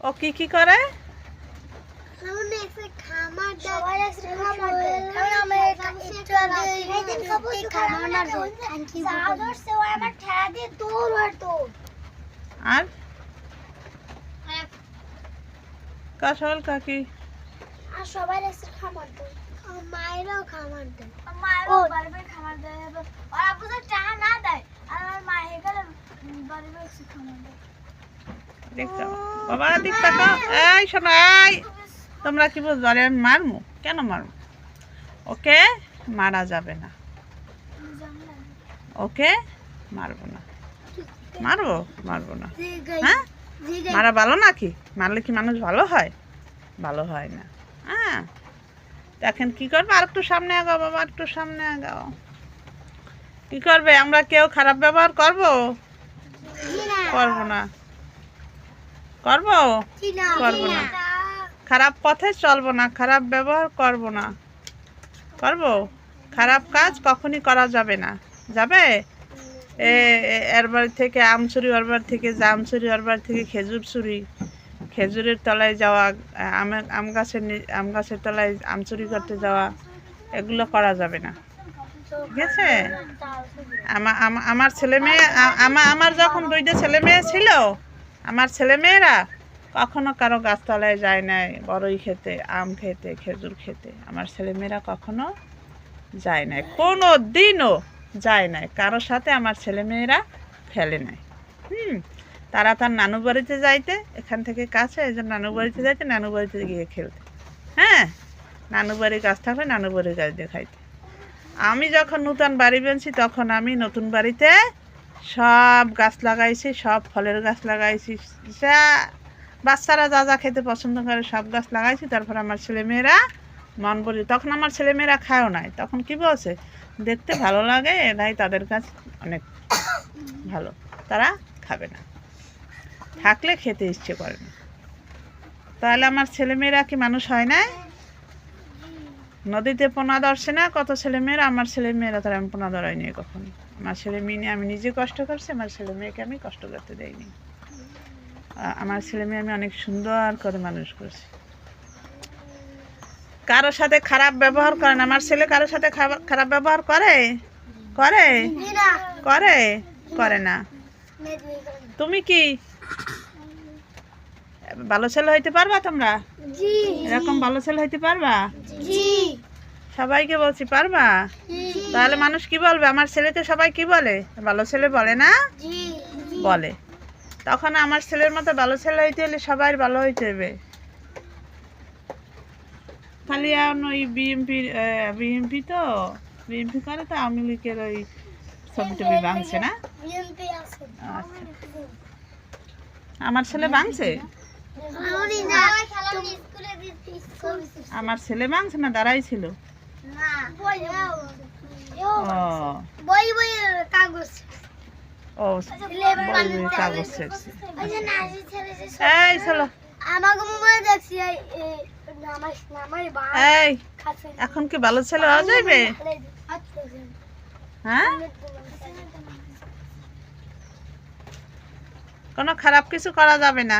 ও কি কি করে? আর? কাশল কাকি? সবাই খাবার দেয়। মায়েরও খাবার দেয়। ও। বারবার খাবার দেয়। আর আপু তো টাকা না দেয়। আর আমার মা হয়ে গেলে বারবার এসে খাবার দেয়। দেখছ বাবা দিক এই, শোনো তোমরা কি বুঝছ আরে, আমি মারমু? কেন মারমু? ওকে মারা যাবে না। ওকে মারবো না। মারবো? মারবো না। হ্যাঁ? মারা ভালো নাকি? মারলে কি মানুষ ভালো হয়? ভালো হয় না। হ্যাঁ। দেখেন কি করবে? আর একটু সামনে আগাও বাবা একটু সামনে আগাও। কি করবে? আমরা কেউ খারাপ ব্যবহার করব? করব না। করব? করব না। খারাপ পথে চলবো না খারাপ ব্যবহার করব না। করব? খারাপ কাজ কখনই করা যাবে না। যাবে? এ এ- এর বাড়ি থেকে আম চুরি ওর বাড়ি থেকে জাম চুরি ওর বাড়ি থেকে খেজুর চুরি। খেজুরের তলায় যাওয়া আম আম গাছের আম গাছের তলায় আম চুরি করতে যাওয়া এগুলো করা যাবে না। ঠিক আছে? আমা- আমা- আমার ছেলে মেয়ে আমার যখন দুইটা ছেলে মেয়ে ছিল আমার ছেলে মেয়েরা কখনো কারও গাছতলায় যায় নাই, বড়ই খেতে, আম খেতে, খেজুর খেতে। আমার ছেলে মেয়েরা কখনো যায় নাই কোনো দিনও যায় নাই। কারোর সাথে আমার ছেলে মেয়েরা খেলে নাই। হুম, তারা তার নানু বাড়িতে যাইতে, এখান থেকে কাছে, এই জন্য নানু বাড়িতে যাইতে, নানু বাড়িতে গিয়ে খেলতে। হ্যাঁ নানু বাড়ির গাছ থাকলে নানু বাড়ির গাছ দেখাইতে আমি যখন নতুন বাড়ি বেনছি তখন আমি নতুন বাড়িতে সব গাছ লাগাইছি, সব ফলের গাছ লাগাইছি। যা, বাচ্চারা যা যা খেতে পছন্দ করে সব গাছ লাগাইছি। তারপর আমার ছেলেমেয়েরা মন বলি তখন আমার ছেলেমেয়েরা খায়ও নাই। তখন কি বলছে? দেখতে ভালো লাগে এরাই তাদের কাছ অনেক ভালো। তারা খাবে না। থাকলে খেতে ইচ্ছে করে না। তাহলে আমার ছেলেমেয়েরা কি মানুষ হয় না নদীতে পোনা ধরছে না কত ছেলেমেয়েরা আমার ছেলে মেয়েরা তারা আমি পোনা ধরাইনি কখনো? আমার ছেলে মেয়ে নিয়ে আমি নিজে কষ্ট করছি আমার ছেলে মেয়েকে আমি কষ্ট করতে দেইনি। আ- আমার ছেলে মেয়ে আমি অনেক সুন্দর করে মানুষ করছি। কারোর সাথে খারাপ ব্যবহার করে না আমার ছেলে কারোর সাথে খারাপ ব্যবহার করে? করে? করে? করে না। তুমি কি? ভালো ছেলে হইতে পারবা তোমরা? এরকম ভালো ছেলে হইতে পারবা? সবাইকে বলছি পারবা? তাহলে মানুষ কি বলবে? আমার ছেলেকে সবাই কি বলে? ভালো ছেলে বলে না? বলে। তখন আমার ছেলের মতো ভালো ছেলে হইতে হলে সবাই ভালো হইতে হবে খালি এখন ওই বিএমপি বিএমপি তো? বিএমপি করে তো আওয়ামী লীগের ওই ছবি টবি ভাঙছে না? আচ্ছা। আমার ছেলে ভাঙছে? আমার ছেলে মাংস না দাঁড়াই ছিল? এখন কি ভালো ছেলে হওয়া যাবে হ্যাঁ? কোনো খারাপ কিছু করা যাবে না।